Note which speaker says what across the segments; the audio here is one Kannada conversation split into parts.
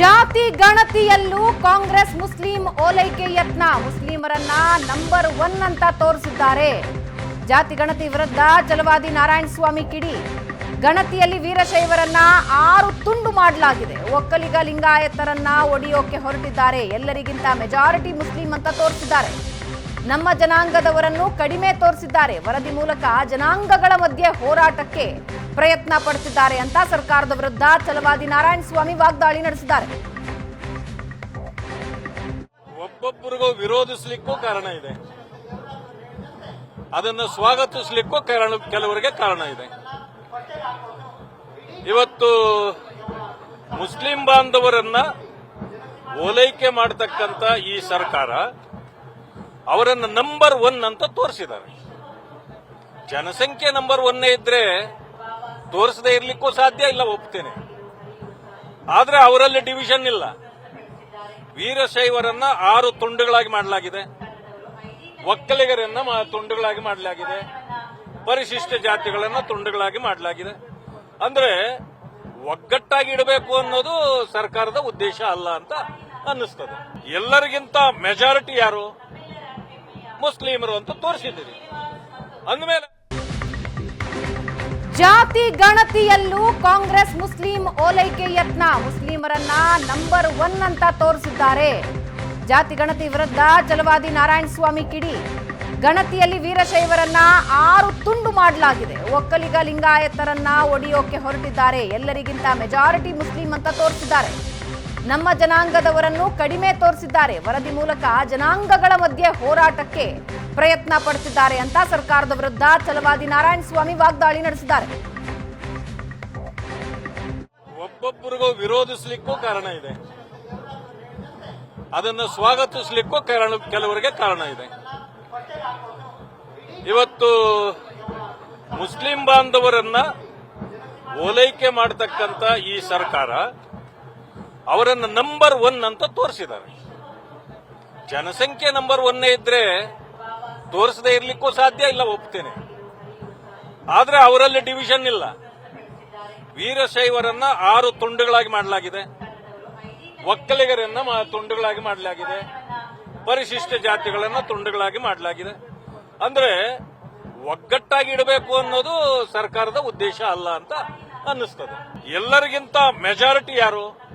Speaker 1: ಜಾತಿ ಗಣತಿಯಲ್ಲೂ ಕಾಂಗ್ರೆಸ್ ಮುಸ್ಲಿಂ ಓಲೈಕೆ ಯತ್ನ. ಮುಸ್ಲಿಮರನ್ನ ನಂಬರ್ ಒನ್ ಅಂತ ತೋರಿಸಿದ್ದಾರೆ. ಜಾತಿ ಗಣತಿ ವಿರುದ್ಧ ಜಲವಾದಿ ನಾರಾಯಣ ಸ್ವಾಮಿ ಕಿಡಿ. ಗಣತಿಯಲ್ಲಿ ವೀರಶೈವರನ್ನ ಆರು ತುಂಡು ಮಾಡಲಾಗಿದೆ. ಒಕ್ಕಲಿಗ ಲಿಂಗಾಯತರನ್ನ ಒಡೆಯೋಕೆ ಹೊರಟಿದ್ದಾರೆ. ಎಲ್ಲರಿಗಿಂತ ಮೆಜಾರಿಟಿ ಮುಸ್ಲಿಂ ಅಂತ ತೋರಿಸಿದ್ದಾರೆ. ನಮ್ಮ ಜನಾಂಗದವರನ್ನು ಕಡಿಮೆ ತೋರಿಸಿದ್ದಾರೆ. ವರದಿ ಮೂಲಕ ಜನಾಂಗಗಳ ಮಧ್ಯೆ ಹೋರಾಟಕ್ಕೆ ಪ್ರಯತ್ನ ಪಡುತ್ತಿದ್ದಾರೆ ಅಂತ ಸರ್ಕಾರದ ವಿರುದ್ಧ ಛಲವಾದಿ ನಾರಾಯಣ ಸ್ವಾಮಿ ವಾಗ್ದಾಳಿ ನಡೆಸಿದ್ದಾರೆ.
Speaker 2: ಒಬ್ಬೊಬ್ಬರಿಗೂ ವಿರೋಧಿಸಲಿಕ್ಕೂ ಕಾರಣ ಇದೆ. ಅದನ್ನು ಸ್ವಾಗತಿಸಲಿಕ್ಕೂ ಕಾರಣ, ಕೆಲವರಿಗೆ ಕಾರಣ ಇದೆ. ಇವತ್ತು ಮುಸ್ಲಿಂ ಬಾಂಧವರನ್ನ ಓಲೈಕೆ ಮಾಡತಕ್ಕಂತ ಈ ಸರ್ಕಾರ ಅವರನ್ನು ನಂಬರ್ ಒನ್ ಅಂತ ತೋರಿಸಿದ್ದಾರೆ. ಜನಸಂಖ್ಯೆ ನಂಬರ್ ಒನ್ನೇ ಇದ್ರೆ ತೋರಿಸದೇ ಇರ್ಲಿಕ್ಕೂ ಸಾಧ್ಯ ಇಲ್ಲ, ಒಪ್ತೇನೆ. ಆದ್ರೆ ಅವರಲ್ಲಿ ಡಿವಿಷನ್ ಇಲ್ಲ. ವೀರಶೈವರನ್ನ ಆರು ತುಂಡುಗಳಾಗಿ ಮಾಡಲಾಗಿದೆ. ಒಕ್ಕಲಿಗರನ್ನ ತುಂಡುಗಳಾಗಿ ಮಾಡಲಾಗಿದೆ. ಪರಿಶಿಷ್ಟ ಜಾತಿಗಳನ್ನ ತುಂಡುಗಳಾಗಿ ಮಾಡಲಾಗಿದೆ. ಅಂದ್ರೆ ಒಗ್ಗಟ್ಟಾಗಿ ಇಡಬೇಕು ಅನ್ನೋದು ಸರ್ಕಾರದ ಉದ್ದೇಶ ಅಲ್ಲ ಅಂತ ಅನ್ನಿಸ್ತದೆ. ಎಲ್ಲರಿಗಿಂತ ಮೆಜಾರಿಟಿ ಯಾರು? ಮುಸ್ಲಿಮರು ಅಂತ ತೋರಿಸಿದ್ದೀರಿ. ಅಂದಮೇಲೆ
Speaker 1: ಜಾತಿ ಗಣತಿಯಲ್ಲೂ ಕಾಂಗ್ರೆಸ್ ಮುಸ್ಲಿಂ ಓಲೈಕೆ ಯತ್ನ. ಮುಸ್ಲಿಮರನ್ನ ನಂಬರ್ ಒನ್ ಅಂತ ತೋರಿಸಿದ್ದಾರೆ. ಜಾತಿ ಗಣತಿ ವಿರುದ್ಧ ಜಲವಾದಿ ನಾರಾಯಣ ಸ್ವಾಮಿ ಕಿಡಿ. ಗಣತಿಯಲ್ಲಿ ವೀರಶೈವರನ್ನ ಆರು ತುಂಡು ಮಾಡಲಾಗಿದೆ. ಒಕ್ಕಲಿಗ ಲಿಂಗಾಯತರನ್ನ ಒಡೆಯೋಕೆ ಹೊರಟಿದ್ದಾರೆ. ಎಲ್ಲರಿಗಿಂತ ಮೆಜಾರಿಟಿ ಮುಸ್ಲಿಂ ಅಂತ ತೋರಿಸಿದ್ದಾರೆ. ನಮ್ಮ ಜನಾಂಗದವರನ್ನು ಕಡಿಮೆ ತೋರಿಸಿದ್ದಾರೆ. ವರದಿ ಮೂಲಕ ಜನಾಂಗಗಳ ಮಧ್ಯೆ ಹೋರಾಟಕ್ಕೆ ಪ್ರಯತ್ನ ಪಡುತ್ತಿದ್ದಾರೆ ಅಂತ ಸರ್ಕಾರದ ವಿರುದ್ಧ ಚಲವಾದಿ ನಾರಾಯಣ ಸ್ವಾಮಿ ವಾಗ್ದಾಳಿ ನಡೆಸಿದ್ದಾರೆ.
Speaker 2: ಒಬ್ಬೊಬ್ಬರಿಗೂ ವಿರೋಧಿಸಲಿಕ್ಕೂ ಕಾರಣ ಇದೆ. ಅದನ್ನು ಸ್ವಾಗತಿಸಲಿಕ್ಕೂ ಕಾರಣ, ಕೆಲವರಿಗೆ ಕಾರಣ ಇದೆ. ಇವತ್ತು ಮುಸ್ಲಿಂ ಬಾಂಧವರನ್ನ ಓಲೈಕೆ ಮಾಡತಕ್ಕಂತ ಈ ಸರ್ಕಾರ ಅವರನ್ನ ನಂಬರ್ ಒನ್ ಅಂತ ತೋರಿಸಿದ್ದಾರೆ. ಜನಸಂಖ್ಯೆ ನಂಬರ್ ಒನ್ನೇ ಇದ್ರೆ ತೋರಿಸದೇ ಇರ್ಲಿಕ್ಕೂ ಸಾಧ್ಯ ಇಲ್ಲ, ಒಪ್ತೇನೆ. ಆದ್ರೆ ಅವರಲ್ಲಿ ಡಿವಿಷನ್ ಇಲ್ಲ. ವೀರಶೈವರನ್ನ ಆರು ತುಂಡುಗಳಾಗಿ ಮಾಡಲಾಗಿದೆ. ಒಕ್ಕಲಿಗರನ್ನ ತುಂಡುಗಳಾಗಿ ಮಾಡಲಾಗಿದೆ. ಪರಿಶಿಷ್ಟ ಜಾತಿಗಳನ್ನ ತುಂಡುಗಳಾಗಿ ಮಾಡಲಾಗಿದೆ. ಅಂದ್ರೆ ಒಗ್ಗಟ್ಟಾಗಿ ಇಡಬೇಕು ಅನ್ನೋದು ಸರ್ಕಾರದ ಉದ್ದೇಶ ಅಲ್ಲ ಅಂತ ಅನ್ನಿಸ್ತದೆ. ಎಲ್ಲರಿಗಿಂತ ಮೆಜಾರಿಟಿ ಯಾರು?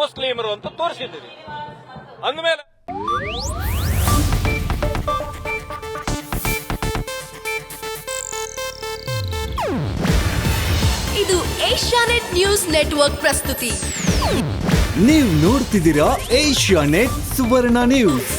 Speaker 2: ಮುಸ್ಲಿಮರು ಅಂತ ತೋರಿಸಿದ್ದೀರಿ. ಅಂದಮೇಲೆ
Speaker 3: ಇದು ಏಷ್ಯಾನೆಟ್ ನ್ಯೂಸ್ ನೆಟ್ವರ್ಕ್ ಪ್ರಸ್ತುತಿ.
Speaker 4: ನೀವು ನೋಡ್ತಿದ್ದೀರಾ ಏಷ್ಯಾ ನೆಟ್ ಸುವರ್ಣ ನ್ಯೂಸ್.